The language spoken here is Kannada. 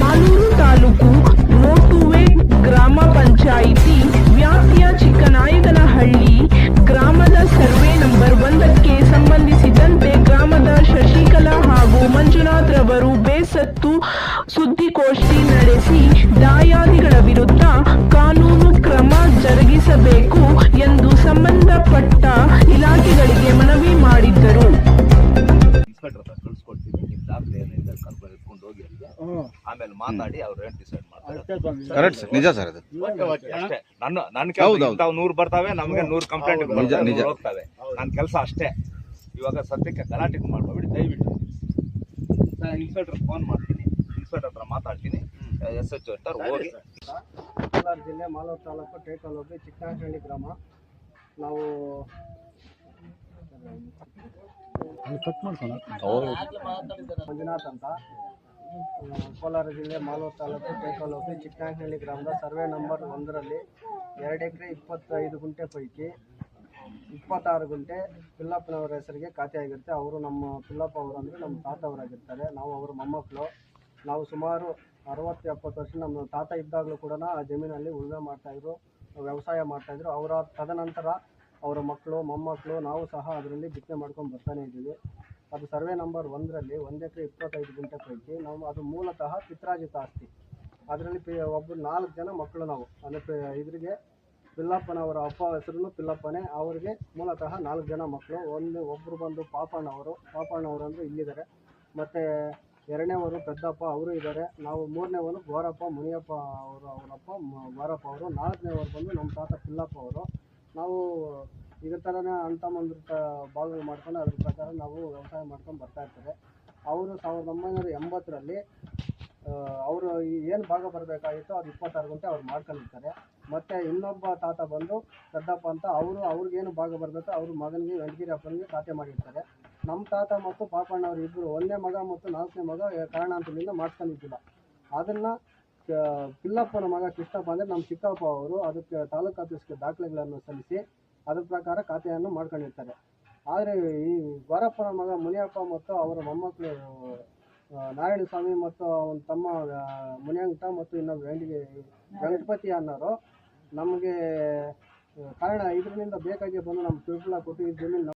ಮಾಲೂರು ತಾಲೂಕು ಮೋಟುವೆ ಗ್ರಾಮ ಪಂಚಾಯಿತಿ ವ್ಯಾಪ್ತಿಯ ಚಿಕ್ಕನಾಯಕನಹಳ್ಳಿ ಗ್ರಾಮದ ಸರ್ವೆ ನಂಬರ್ ಒಂದಕ್ಕೆ ಸಂಬಂಧಿಸಿದಂತೆ ಗ್ರಾಮದ ಶಶಿಕಲಾ ಹಾಗೂ ಮಂಜುನಾಥ್ ರವರು ಬೇಸತ್ತು ಸುದ್ದಿಗೋಷ್ಠಿ ನಡೆಸಿ ದಾಯಾದಿಗಳ ವಿರುದ್ಧ ಆಮೇಲೆ ಮಾತಾಡಿ ಅವ್ರು ಏನು ಡಿಸೈಡ್ ಮಾಡ್ತಾರೆ. ಕರೆಕ್ಟ್ ಸರ್ ನಿಜ ಸರ್ ಅದು. ಅಷ್ಟೇ. ನನ್ನ ನನ್ನ ಕೆಲಸ. ನೂರು ಬರ್ತಾವೆ ನಮಗೆ ನೂರು ಕಂಪ್ಲೇಂಟ್. ಹೋಗ್ತವೆ. ನನ್ನ ಕೆಲಸ ಅಷ್ಟೇ. ಇವಾಗ ಸದ್ಯಕ್ಕೆ ಗಲಾಟೆ ಮಾಡ್ಕೊಬಿಡಿ ದಯವಿಟ್ಟು. ಇನ್ಸ್ಪೆಕ್ಟರ್ ಫೋನ್ ಮಾಡ್ತೀನಿ. ಇನ್ಸ್ಪೆಕ್ಟರ್ ಹತ್ರ ಮಾತಾಡ್ತೀನಿ. ಎಸ್ ಎಚ್ ಹತ್ರ ಹೋಗಿ. ಕೋಲಾರ ಜಿಲ್ಲೆ ಮಾಲೂರು ತಾಲೂಕು ಟೇಕಲ್ ಹೋಗಿ ಚಿಕ್ಕನಾಯಕನಹಳ್ಳಿ ಗ್ರಾಮ. ನಾವು ಮಂಜುನಾಥ್ ಅಂತ. ಕೋಲಾರ ಜಿಲ್ಲೆ ಮಾಲೂರು ತಾಲೂಕು ಟೇಕಲೋಪಿ ಚಿಕ್ಕನಹಳ್ಳಿ ಗ್ರಾಮದ ಸರ್ವೆ ನಂಬರ್ ಒಂದರಲ್ಲಿ ಎರಡು ಎಕರೆ ಇಪ್ಪತ್ತೈದು ಗುಂಟೆ ಪೈಕಿ ಇಪ್ಪತ್ತಾರು ಗುಂಟೆ ಪಿಲ್ಲಪ್ಪನವರ ಹೆಸರಿಗೆ ಖಾತೆ ಆಗಿರುತ್ತೆ ಅವರು ನಮ್ಮ ಪಿಲ್ಲಪ್ಪ ಅವರು ಅಂದರೆ ನಮ್ಮ ತಾತ ಅವರಾಗಿರ್ತಾರೆ ನಾವು ಅವರ ಮೊಮ್ಮಕ್ಕಳು. ನಾವು ಸುಮಾರು ಅರವತ್ತು ಎಪ್ಪತ್ತು ವರ್ಷ ನಮ್ಮ ತಾತ ಇದ್ದಾಗಲೂ ಕೂಡ ಆ ಜಮೀನಲ್ಲಿ ಉಳುಮೆ ಮಾಡ್ತಾಯಿದ್ರು ವ್ಯವಸಾಯ ಮಾಡ್ತಾಯಿದ್ರು ಅವರ ತದನಂತರ ಅವರ ಮಕ್ಕಳು, ಮೊಮ್ಮಕ್ಕಳು, ನಾವು ಸಹ ಅದರಲ್ಲಿ ಬಿತ್ತನೆ ಮಾಡ್ಕೊಂಡು ಬರ್ತಾನೆ ಇದ್ದೀವಿ. ಅದು ಸರ್ವೆ ನಂಬರ್ ಒಂದರಲ್ಲಿ ಒಂದು ಎಕರೆ ಇಪ್ಪತ್ತೈದು ಗುಂಟೆ ಪೈಕಿ ನಾವು ಅದು ಮೂಲತಃ ಪಿತ್ರಾಜಿತ ಆಸ್ತಿ. ಅದರಲ್ಲಿ ಪಿ ಒಬ್ಬರು ನಾಲ್ಕು ಜನ ಮಕ್ಕಳು ನಾವು. ಅಂದರೆ ಇದ್ರಿಗೆ ಪಿಲ್ಲಪ್ಪನವರ ಅಪ್ಪ ಹೆಸರು ಪಿಲ್ಲಪ್ಪನೇ. ಅವರಿಗೆ ಮೂಲತಃ ನಾಲ್ಕು ಜನ ಮಕ್ಕಳು. ಒಂದು ಒಬ್ಬರು ಬಂದು ಪಾಪಣ್ಣವರು ಪಾಪಣ್ಣವರು ಅಂದರೆ ಇಲ್ಲಿದ್ದಾರೆ. ಮತ್ತು ಎರಡನೇವರು ಪೆದ್ದಪ್ಪ, ಅವರು ಇದ್ದಾರೆ. ನಾವು ಮೂರನೇವರು ಗೋರಪ್ಪ, ಮುನಿಯಪ್ಪ ಅವರು ಅವರಪ್ಪ ಗೋರಪ್ಪ ಅವರು. ನಾಲ್ಕನೇವರು ಬಂದು ನಮ್ಮ ತಾತ ಪಿಲ್ಲಪ್ಪ ಅವರು. ನಾವು ಇದೇ ಥರನೇ ಅಣ್ಣ ತಮ್ಮಂದ್ರ ಭಾಗಗಳು ಮಾಡ್ಕೊಂಡು ಅದ್ರ ಪ್ರಕಾರ ನಾವು ವ್ಯವಸಾಯ ಮಾಡ್ಕೊಂಡು ಬರ್ತಾ ಇರ್ತಾರೆ ಅವರು ಸಾವಿರದ ಒಂಬೈನೂರ ಎಂಬತ್ತರಲ್ಲಿ ಅವರು ಏನು ಭಾಗ ಬರಬೇಕಾಗಿತ್ತು ಅದು ಇಪ್ಪತ್ತಾರು ಗಂಟೆ ಅವ್ರು ಮಾಡ್ಕೊಂಡಿರ್ತಾರೆ. ಮತ್ತು ಇನ್ನೊಬ್ಬ ತಾತ ಬಂದು, ದೊಡ್ಡಪ್ಪ ಅಂತ ಅವರು ಅವ್ರಿಗೇನು ಭಾಗ ಬರಬೇಕು ಅವ್ರ ಮಗನಿಗೆ ವೆಂಕಟಗಿರಿ ಅಪ್ಪನಿಗೆ ಖಾತೆ ಮಾಡಿರ್ತಾರೆ. ನಮ್ಮ ತಾತ ಮತ್ತು ಪಾಪಣ್ಣವ್ರು ಇಬ್ಬರು ಒಂದನೇ ಮಗ ಮತ್ತು ನಾಲ್ಕನೇ ಮಗ ಕಾರಣಾಂತರದಿಂದ ಮಾಡ್ಕೊಂಡಿದ್ದಿಲ್ಲ ಅದನ್ನು ಪಿಲ್ಲಪ್ಪನ ಮಗ ಕೃಷ್ಣಪ್ಪ ಅಂದರೆ ನಮ್ಮ ಚಿಕ್ಕಪ್ಪ ಅವರು, ಅದಕ್ಕೆ ತಾಲೂಕು ಆಫೀಸ್ಗೆ ದಾಖಲೆಗಳನ್ನು ಸಲ್ಲಿಸಿ ಅದ್ರ ಪ್ರಕಾರ ಖಾತೆಯನ್ನು ಮಾಡ್ಕೊಂಡಿರ್ತಾರೆ. ಆದರೆ ಈ ಗೋರಪ್ಪನ ಮಗ ಮುನಿಯಪ್ಪ ಮತ್ತು ಅವರ ಮೊಮ್ಮಕ್ಕಳು ನಾರಾಯಣ ಸ್ವಾಮಿ ಮತ್ತು ಅವನ ತಮ್ಮ ಮುನಿಯಂಕ ಮತ್ತು ಇನ್ನೊಬ್ಬ ಹೆಂಡಿಗೆ ಗಣಪತಿ ಅನ್ನೋರು ನಮಗೆ ಕಾರಣ ಇದರಿಂದ ಬೇಕಾಗಿ ಬಂದು ನಮ್ಮ ತಿರುಪುಳ ಕೊಟ್ಟು